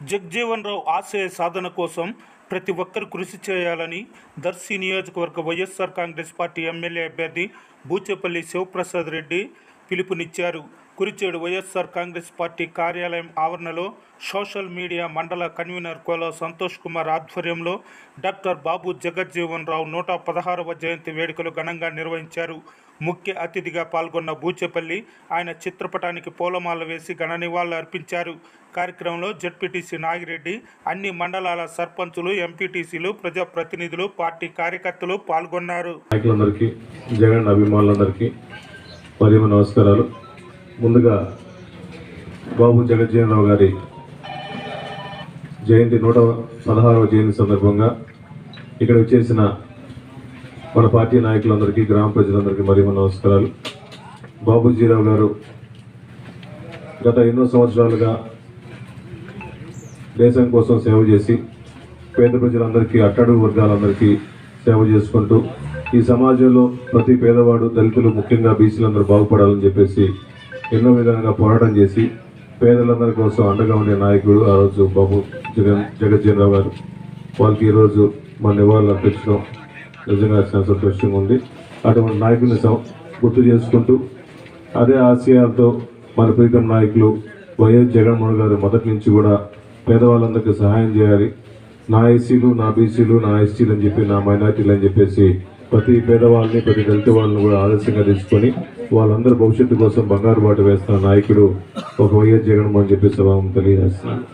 జగ్జీవన్ రావు ఆశయ సాధన కోసం ప్రతి ఒక్కరు కృషి చేయాలని దర్శి నియోజకవర్గ వైఎస్ఆర్ కాంగ్రెస్ పార్టీ ఎమ్మెల్యే అభ్యర్థి బూచేపల్లి శివప్రసాద్ రెడ్డి పిలుపునిచ్చారు. కురిచేడు వైఎస్ఆర్ కాంగ్రెస్ పార్టీ కార్యాలయం ఆవరణలో సోషల్ మీడియా మండల కన్వీనర్ కోల సంతోష్ కుమార్ ఆధ్వర్యంలో డాక్టర్ బాబు జగజ్జీవన్ రావు నూట పదహారవ జయంతి వేడుకలు ఘనంగా నిర్వహించారు. ముఖ్య అతిథిగా పాల్గొన్న బూచేపల్లి ఆయన చిత్రపటానికి పూలమాల వేసి ఘన నివాళులు అర్పించారు. కార్యక్రమంలో జడ్పీటీసీ నాగిరెడ్డి అన్ని మండలాల సర్పంచులు ఎంపీటీసీలు ప్రజాప్రతినిధులు పార్టీ కార్యకర్తలు పాల్గొన్నారు. నాయకులందరికీ జగన్ అభిమానులందరికీ మరియు నమస్కారాలు. ముందుగా బాబు జగజ్జీవనరావు గారి జయంతి నూట పదహారవ జయంతి సందర్భంగా ఇక్కడ వచ్చేసిన మన పార్టీ నాయకులందరికీ గ్రామ ప్రజలందరికీ మరియు నమస్కారాలు. బాబుజీరావు గారు గత ఎన్నో సంవత్సరాలుగా దేశం కోసం సేవ చేసి పేద ప్రజలందరికీ అట్టడుగు వర్గాలందరికీ సేవ చేసుకుంటూ ఈ సమాజంలో ప్రతి పేదవాడు దళితులు ముఖ్యంగా బీసీలందరూ బాగుపడాలని చెప్పేసి ఎన్నో విధాలుగా పోరాటం చేసి పేదలందరి కోసం అండగా ఉండే నాయకుడు ఆ రోజు బాబు జగన్ జగజ్జీవనరావు గారు. వాళ్ళకి ఈరోజు మన నివాళులు అర్పించడం నిజంగా చాలా సంతోషంగా ఉంది. అటువంటి నాయకుడిని గుర్తు చేసుకుంటూ అదే ఆశయాలతో మన ప్రీతం నాయకులు వైఎస్ జగన్మోహన్ గారు మొదటి నుంచి కూడా పేదవాళ్ళందరికీ సహాయం చేయాలి. నా ఎస్సీలు నా బీసీలు నా ఎస్టీలు అని చెప్పి నా మైనార్టీలు అని చెప్పేసి ప్రతి పేదవాళ్ళని ప్రతి దళిత వాళ్ళని కూడా ఆదర్శంగా తీసుకొని వాళ్ళందరూ భవిష్యత్తు కోసం బంగారు బాట వేస్తున్న నాయకుడు ఒక వైఎస్ జగన్మోహన్ చెప్పి సభాము తెలియజేస్తున్నాను.